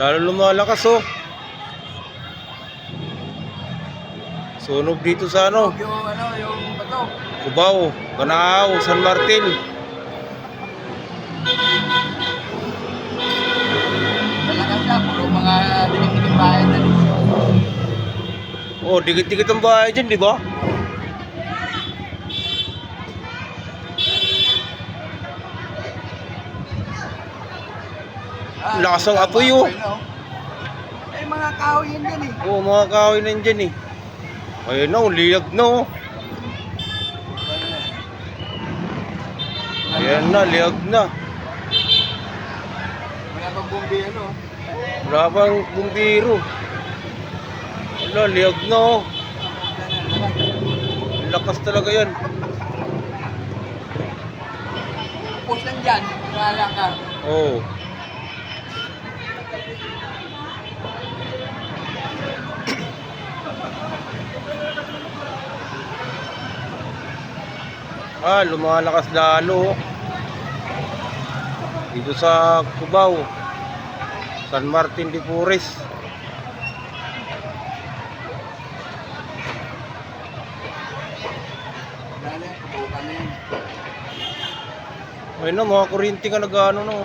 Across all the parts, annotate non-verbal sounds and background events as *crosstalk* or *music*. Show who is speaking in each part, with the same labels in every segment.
Speaker 1: Lalo lumalakas oh. Sunog dito sa ano,
Speaker 2: Yung ano, yung bato.
Speaker 1: Cubao, Canao, San Martin.
Speaker 2: Talaga siya, puro mga dikit-dikit bahay na rin.
Speaker 1: Oh, dikit-dikit ang bahay dyan, di ba? Lakas ng apoy, oh.
Speaker 2: Eh, mga kahoy yun din eh.
Speaker 1: Oh, mga kahoy nandyan eh. Ayun na, oh, liyag na oh. Ayan na, liyag na.
Speaker 2: Wala bang bumbi ano?
Speaker 1: Wala bang bumbiro. Wala, liyag na oh. Lakas talaga yan.
Speaker 2: Push lang dyan, wala ka.
Speaker 1: Oh. Ah, lumalakas lalo. oh. Dito sa Cubao. San Martin de Porres. Ayun na, mga kurinti ka nag-ano no.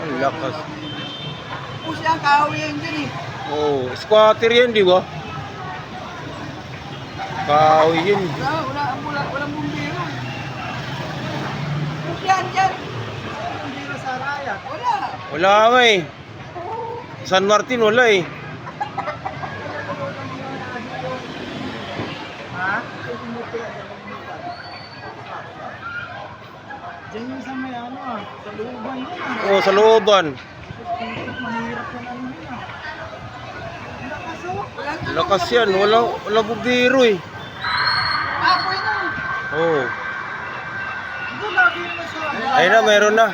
Speaker 1: Ang lakas.
Speaker 2: Push lang, kahoy yan dyan eh.
Speaker 1: Oh, squatter yan, di ba? Kahoy yun.
Speaker 2: Wala, wala, wala, walang bumbiro. Yan dyan. Bumbiro sa raya. Wala.
Speaker 1: Wala nga eh. San Martin wala eh.
Speaker 2: Diyan yung sa may ano ah, sa luban yun ah.
Speaker 1: Oh, sa looban.
Speaker 2: Mahirap yung ano yun ah. Lakas oh.
Speaker 1: Lakas yan. Wala, wala bubiro eh.
Speaker 2: Apoy.
Speaker 1: Oh.
Speaker 2: Yun.
Speaker 1: Ayun na, meron na.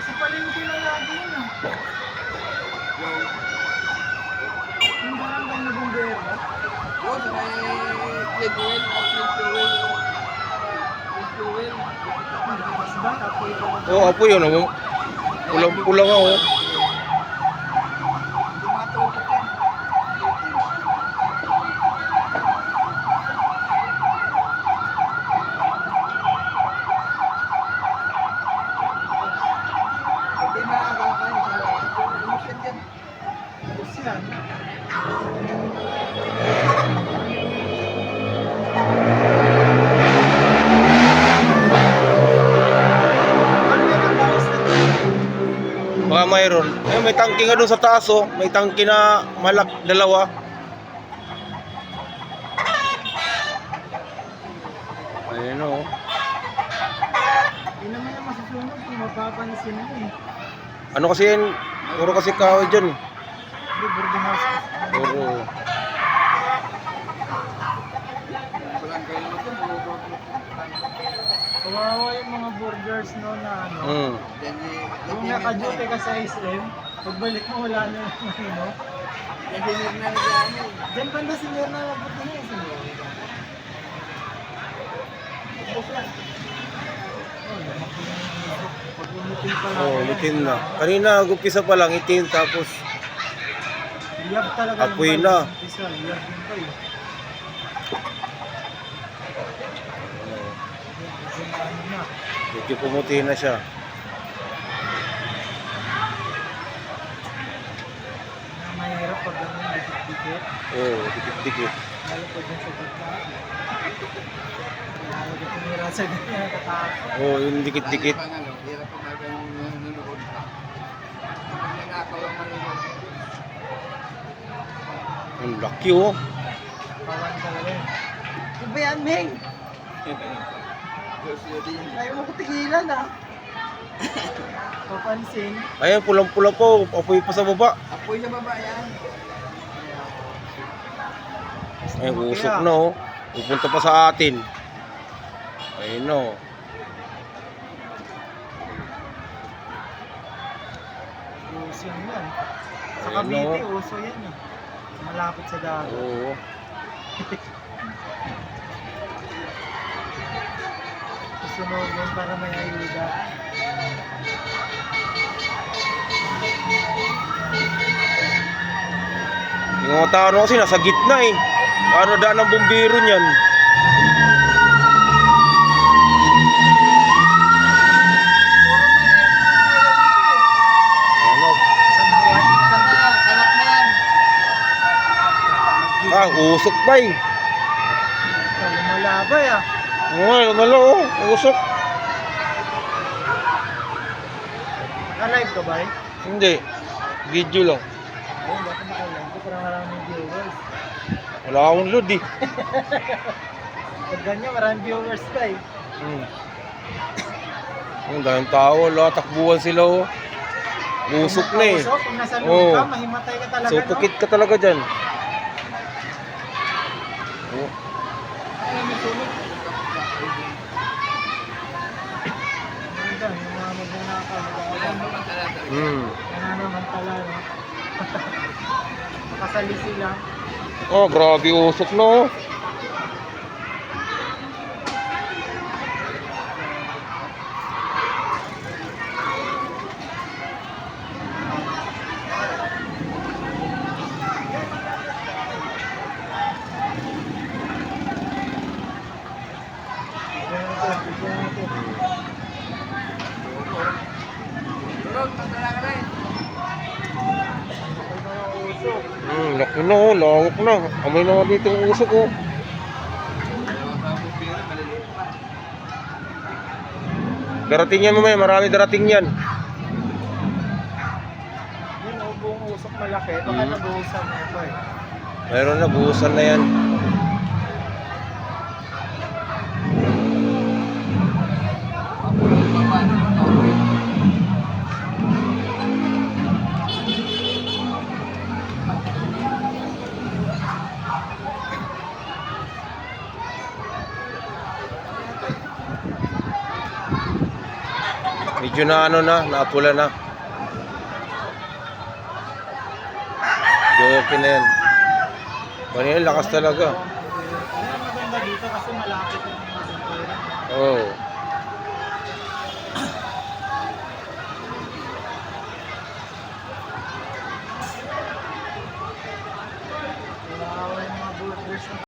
Speaker 2: Sa palengke na lagi yun ah. Yung barangay na bumbero. Oo, sa may Glenwell, at Glenwell. Glenwell. Mas ba? Apoy pa na.
Speaker 1: Oh, apo yun. Oh. Pulang-pulang nga oh.
Speaker 2: Dumatutok yan. Hindi makakakain sa Lumusyan dyan. Na
Speaker 1: Baka mayroon. Eh, may tangke nga doon sa taas oh. May tangke na malak, dalawa. Ayun oh.
Speaker 2: Yun naman yung masusunod kung mapapansin mo eh.
Speaker 1: Ano kasi yan? Puro kasi kahoy dyan.
Speaker 2: Hindi, boarding house.
Speaker 1: Puro.
Speaker 2: Kawawa yung mga burgers no na ano.
Speaker 1: Hmm.
Speaker 2: Kung naka-duty ka sa SM, pagbalik mo wala na yung ano. Nadinig na nag-ano. Diyan banda si mabuti na yung Pag-umitin pa lang.
Speaker 1: Oh, itim na. Kanina, gumpisa pa lang, itim. Tapos,
Speaker 2: Liyab talaga.
Speaker 1: Apoy na.
Speaker 2: Din pa eh.
Speaker 1: Medyo pumuti na siya.
Speaker 2: Mahirap pag ganun dikit-dikit.
Speaker 1: Oh, dikit-dikit.
Speaker 2: Lalo pag dyan sa gitna. Lalo na tumira sa ganyan, katakot.
Speaker 1: Oh, yung dikit-dikit.
Speaker 2: Hirap pag nanonood ka. Nangakaw ang maninood.
Speaker 1: Ang laki oh.
Speaker 2: Yun. Ano yan, Ming? Ayaw mo ko tigilan ah. *laughs* Papansin.
Speaker 1: Ayan, pulang-pula po. Apoy pa sa baba.
Speaker 2: Apoy sa baba yan.
Speaker 1: Ay, usok na oh. Pupunta pa sa atin. Ayun oh.
Speaker 2: Uso yan. Sa Cavite,
Speaker 1: oh.
Speaker 2: uso yan eh. Malapit sa dagat.
Speaker 1: Oo. *laughs*
Speaker 2: Susunod yun para may ayuda.
Speaker 1: Yung mga tao kasi nasa gitna eh. Paano daan ng bumbiro niyan? Ano?
Speaker 2: Sana, kalak na yan.
Speaker 1: Ah, usok pa eh.
Speaker 2: Lumalabay ah.
Speaker 1: Oo, lumalo oh. Usok.
Speaker 2: Ka-live ka ba eh?
Speaker 1: Hindi. Video lang.
Speaker 2: Oo, bakit naka-live? Ito parang maraming viewers.
Speaker 1: Wala akong load eh. *laughs*
Speaker 2: Pag ganyan, maraming viewers ka eh.
Speaker 1: Hmm. Ang daming tao, wala, takbuhan sila oh. Usok na eh.
Speaker 2: Usok, kung nasa loob
Speaker 1: Oo.
Speaker 2: ka, mahimatay ka talaga,
Speaker 1: So, pukit ka talaga dyan. Oh.
Speaker 2: Alam mo, sulit. Ganda, yung mga magnanakaw, nag-aaral.
Speaker 1: Hmm.
Speaker 2: Nananamantala, no? Makasali sila.
Speaker 1: Oh, grabe usok no.
Speaker 2: Ganito, ganito. Ay, mga usok.
Speaker 1: Hmm, laki na oh, lawak na. Amoy na dito yung usok oh. Darating yan mamaya, marami darating yan.
Speaker 2: Yun, oh, buong usok malaki. Baka
Speaker 1: Mhm.
Speaker 2: nabuhusan na ito eh.
Speaker 1: Meron na, buhusan na yan. Medyo na ano na, naapula na. Joke na yan. Kanina lakas talaga.
Speaker 2: Maganda dito kasi malapit.
Speaker 1: Oh.